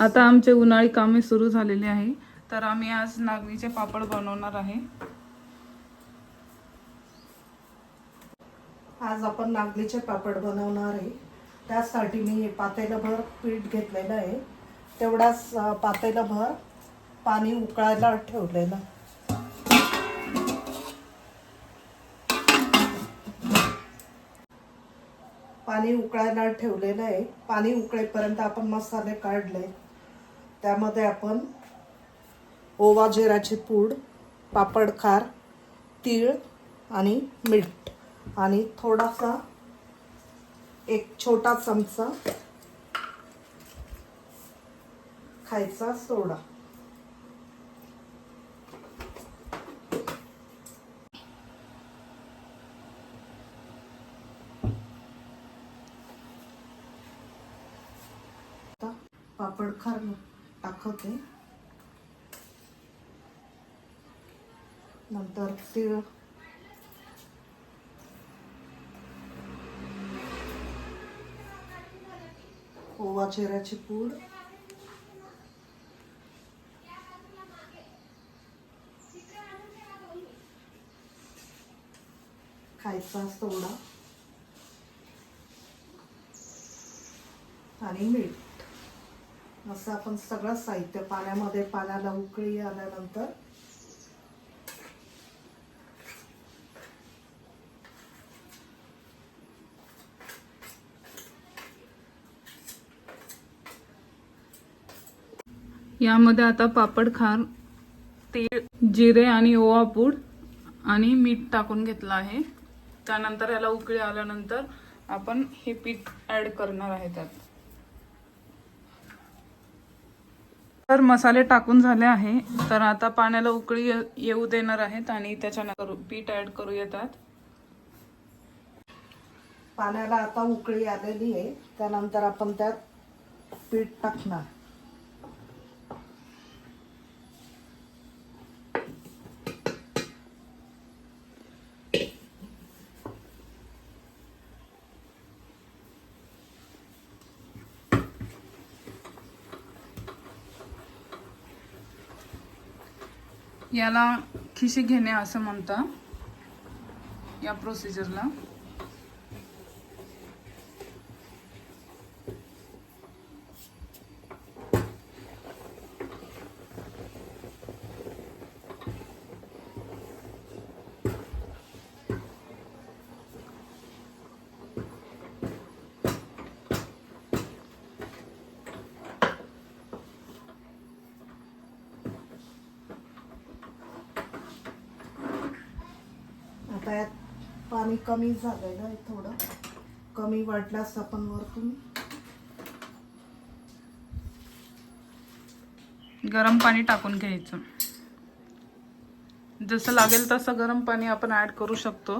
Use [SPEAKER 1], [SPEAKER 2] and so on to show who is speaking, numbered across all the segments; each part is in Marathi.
[SPEAKER 1] आता आमचे उन्हाळी कामे सुरू झालेली आहे. तर आम्ही आज नागलीचे पापड बनवणार आहे.
[SPEAKER 2] आज आपण नागलीचे पापड बनवणार आहे. त्यासाठी मी पातेलभर पीठ घेतलेलं आहे. तेवढाच अं, पातेलभर पाणी उकळायला ठेवलेलं. पाणी उकळायला ठेवलेलं आहे. पाणी उकळेपर्यंत आपण मसाले काढले. त्यामध्ये आपण ओवा जिराची पूड पापड खार तीळ आणि मीठ आणि थोडासा एक छोटा चमचा खायचा सोडा. पापड खार टाकवते नंतर तीळ ओवा जिऱ्याची पूड. खायचा सोडा आणि मीठ. असं आपण सगळं साहित्य पाण्यामध्ये पाण्याला उकळी आल्यानंतर
[SPEAKER 1] यामध्ये आता पापड खार तीळ जिरे आणि ओवा पूड आणि मीठ टाकून घेतलं आहे. त्यानंतर याला उकळी आल्यानंतर आपण हे पीठ ऍड करणार आहे त्यात. तर मसाले टाकून झाले आहे. तर आता पाण्याला उकळी येऊ देणार आहेत आणि त्याच्यानंतर पीठ ऍड करू येतात.
[SPEAKER 2] पाण्याला आता उकळी आलेली आहे. त्यानंतर आपण त्यात पीठ टाकणार.
[SPEAKER 1] याला खिशी घेणे असं म्हणतं या प्रोसिजरला
[SPEAKER 2] आता यात पाणी कमी झालेलं आहे थोडं. कमी वाटल्यास आपण वरतून.
[SPEAKER 1] गरम पाणी टाकून घ्यायचं. जसं लागेल तसं गरम पाणी आपण ऍड करू शकतो.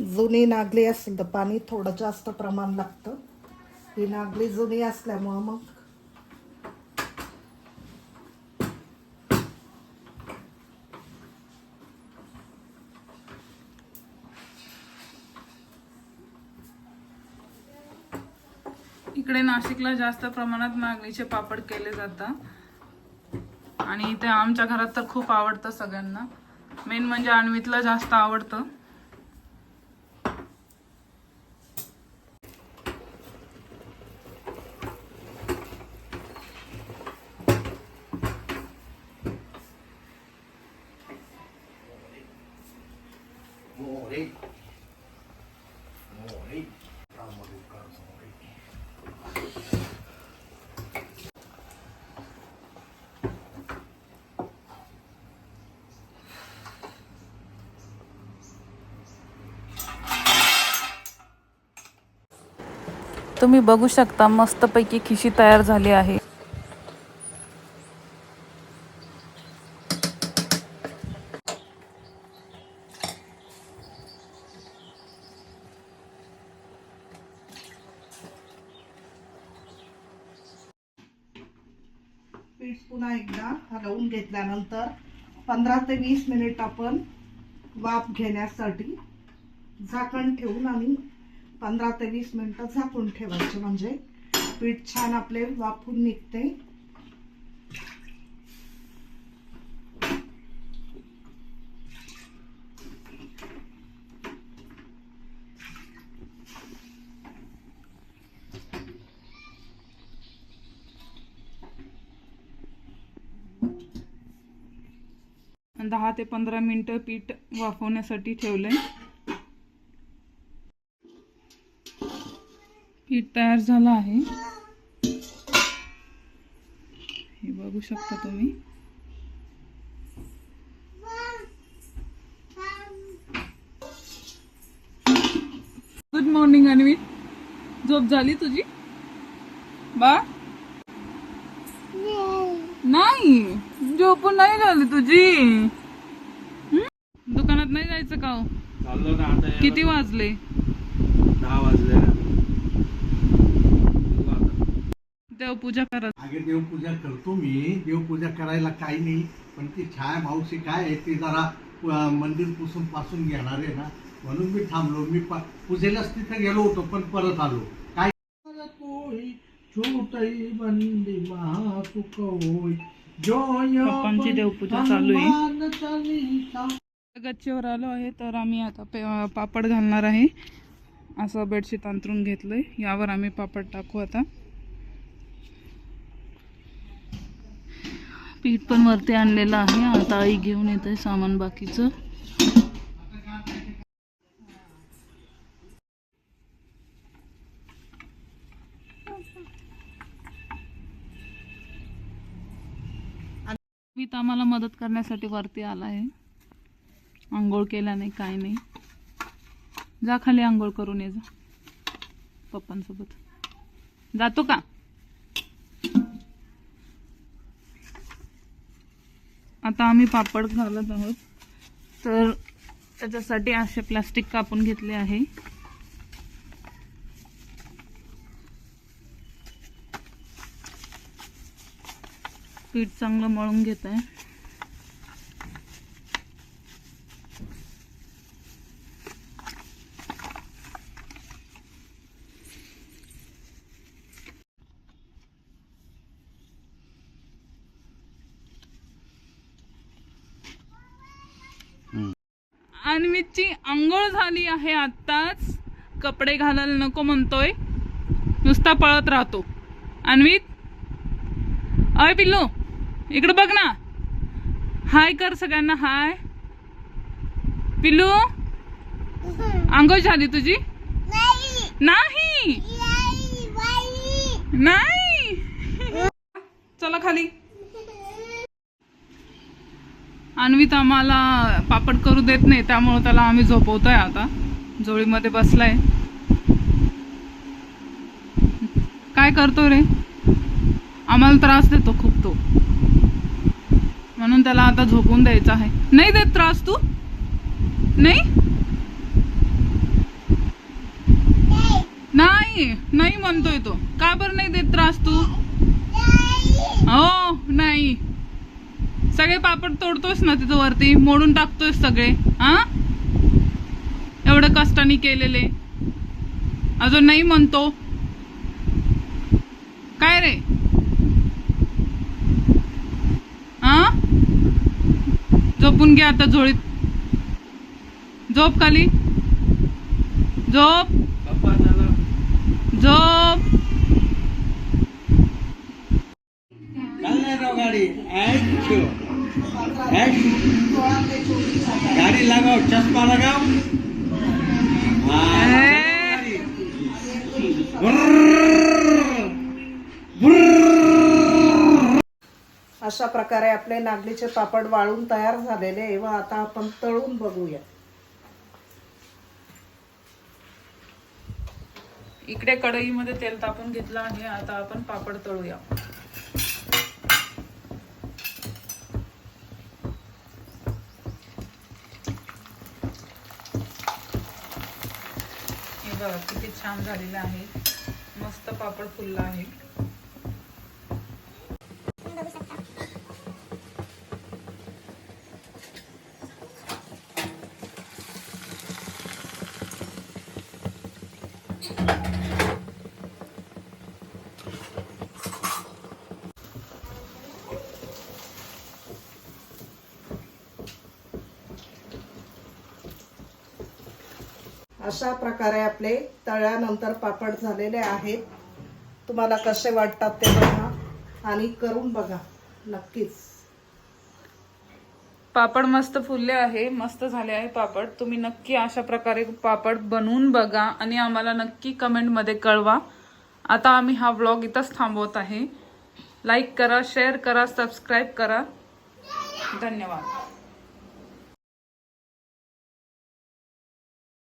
[SPEAKER 2] जुनी नागली असेल तर पाणी थोडं जास्त प्रमाण लागतं. ही नागली जुनी असल्यामुळं मग
[SPEAKER 1] इकडे नाशिकला जास्त प्रमाणात मागणीचे पापड केले जातात. आणि ते आमच्या घरात तर खूप आवडतं सगळ्यांना. मेन म्हणजे अण्वितला जास्त आवडतं.
[SPEAKER 3] Muori.
[SPEAKER 1] तुम्ही बघू शकता मस्तपैकी खिशी तयार झाली आहे.
[SPEAKER 2] पीठ पुन्हा एकदा हलवून घेतल्यानंतर पंधरा ते वीस मिनिट आपण वाफ घेण्यासाठी झाकण ठेवून आम्ही पंधरा ते वीस मिनटं झाकून ठेवायचे. म्हणजे पीठ छान आपले वाफून निघते.
[SPEAKER 1] दहा ते पंधरा मिनिटं पीठ वाफवण्यासाठी ठेवलंय. पीठ तयार झालं आहे. हे बघू शकता तुम्ही. गुड मॉर्निंग अन्वी झोप झाली तुझी? बा? नाही. झोपून नाही झाली तुझी? दुकानात नाही जायचं का हो? किती वाजले?
[SPEAKER 3] दहा वाजले ना बघू आता.
[SPEAKER 1] देवपूजा करत
[SPEAKER 3] आगे देवपूजा करतो मी. देवपूजा करायला काही नाही. पण ती छाया मावशी काय आहे ती जरा अ, मंदिर पुसून पासून घेणार आहे ना. म्हणून मी थांबलो. मी प- पूजेलाच तिथे गेलो होतो पण परत आलो. काय? छोटई बंदी महासुख
[SPEAKER 1] पप्पांची देवपूजा चालू आहे.
[SPEAKER 3] हनुमान चालीसा.
[SPEAKER 1] गच्चीवर आलो आहे तर आम्ही आता पे- पापड घालणार आहे. असं बेडशीट अंतरून घेतलंय. यावर आम्ही पापड टाकू आता. पीठ पण वरती आणलेलं आहे. आता आई घेऊन येत आहे सामान बाकीचं. मी तर आम्हाला मदत करण्यासाठी वरती आला आहे. आंघोळ केला नाही काय नाही. जा खाली आंघोळ करून ये जा. पप्पांसोबत. जातो का? आता आम्ही पापड घालत आहोत. तर त्याच्यासाठी असे प्लास्टिक कापून घेतले आहे. पीठ चांगलं मळून घेत आहे अन्वितची आंघोळ झाली आहे आत्ताच. कपडे घालायला नको म्हणतोय. नुसता पळत राहतो. अन्वित? अय पिल्लू इकडे बघ ना. हाय कर सगळ्यांना हाय. पिल्लू आंघोळ झाली तुझी? नाही. नाही. चला खाली. अन्वित आम्हाला पापड करू देत नाही त्यामुळे त्याला आम्ही झोपवतोय आता. जोळीमध्ये बसलाय. काय करतो रे? आम्हाला त्रास देतो खूप तो. म्हणून त्याला आता झोपून द्यायचा आहे. नाही देत त्रास तू? नाही? नाही नाही म्हणतोय तो. का बरं नाही देत त्रास तू? हो नाही. सगळे पापड तोडतोयस ना तिथं वरती? मोडून टाकतोयस सगळे हा? एवढं कष्टाने केलेले. अजून नाही म्हणतो. काय रे? हा झोपून घ्या आता झोळीत. झोप खाली. झोप.
[SPEAKER 2] अशा प्रकारे आपले नागलीचे पापड वाळून तयार झालेले व आता आपण तळून बघूया.
[SPEAKER 1] इकडे कढईमध्ये तेल तापून घेतलं आहे आता आपण पापड तळूया. हे बघा किती छान झालेलं आहे. मस्त पापड फुलला आहे.
[SPEAKER 2] अशा प्रकारे आपले तळ्यानंतर पापड झालेले आहेत. तुम्हाला कसे वाटतात ते बघा आणि करून बघा नक्कीच.
[SPEAKER 1] पापड मस्त फुलले आहे मस्त झाले आहे पापड. तुम्ही नक्की अशा प्रकारे पापड बनवून बघा आणि आम्हाला नक्की कमेंटमध्ये कळवा. आता आम्ही हा व्लॉग इथंच थांबवत आहे. लाईक करा शेअर करा सबस्क्राईब करा. धन्यवाद.